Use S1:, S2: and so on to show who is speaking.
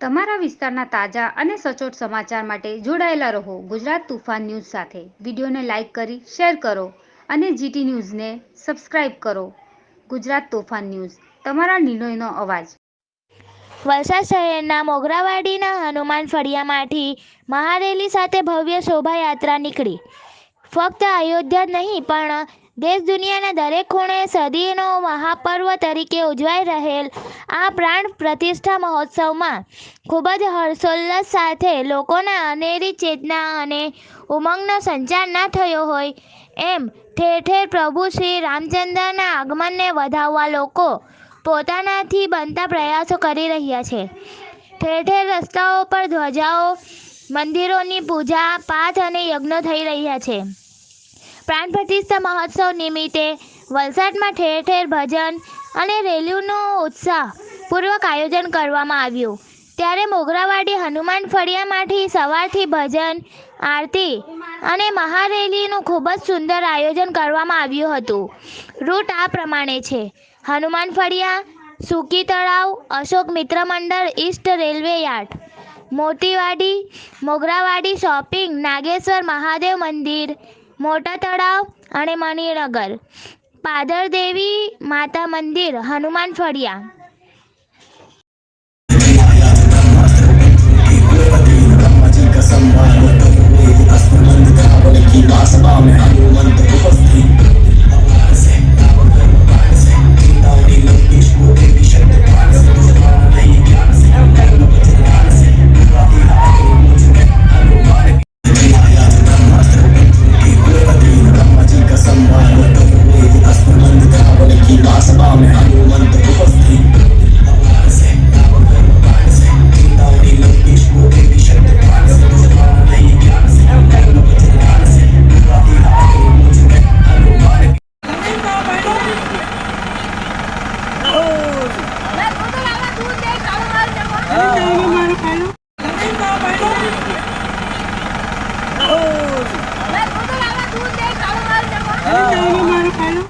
S1: તમારા વિસ્તારના તાજા અને સચોટ સમાચાર માટે જોડાયેલા રહો ગુજરાત તુફાન ન્યૂઝ સાથે. વિડીયોને લાઇક કરી, શેર કરો અને જીટી ન્યૂઝને સબસ્ક્રાઇબ કરો. ગુજરાત તોફાન ન્યૂઝ, તમારા નિર્ણયનો અવાજ.
S2: વલસાડ શહેરના મોગરાવાડીના હનુમાન ફળિયામાંથી મહારેલી સાથે ભવ્ય શોભાયાત્રા નીકળી. ફક્ત અયોધ્યા જ નહીં, પણ દેશ દુનિયાના દરેક ખૂણે સદીનો મહાપર્વ તરીકે ઉજવાઈ રહેલ આ પ્રાણ પ્રતિષ્ઠા મહોત્સવમાં ખૂબ જ હર્ષોલ્લાસ સાથે લોકોના અનેરી ચેતના અને ઉમંગનો સંચાર ના થયો હોય એમ ઠેર ઠેર પ્રભુ શ્રી રામચંદ્રના આગમનને વધાવવા લોકો પોતાનાથી બનતા પ્રયાસો કરી રહ્યા છે. ઠેર ઠેર રસ્તાઓ પર ધ્વજાઓ, મંદિરોની પૂજા, પાઠ અને યજ્ઞો થઈ રહ્યા છે. પ્રાણ પ્રતિષ્ઠા મહોત્સવ નિમિત્તે વલસાડમાં ઠેર ઠેર ભજન અને રેલીઓનું ઉત્સાહપૂર્વક આયોજન કરવામાં આવ્યું. ત્યારે મોગરાવાડી હનુમાન ફળિયામાંથી સવારથી ભજન, આરતી અને મહારેલીનું ખૂબ જ સુંદર આયોજન કરવામાં આવ્યું હતું. રૂટ આ પ્રમાણે છે. હનુમાન ફળિયા, સુકી તળાવ, Ashok Mitra Mandal, east railway yard, Motiwadi, Mograwadi shopping, Nageshwar Mahadev મંદિર મોટા તળાવ અને મણિનગર. પાદર દેવી માતા મંદિર હનુમાન ફળિયા.
S3: 아멘.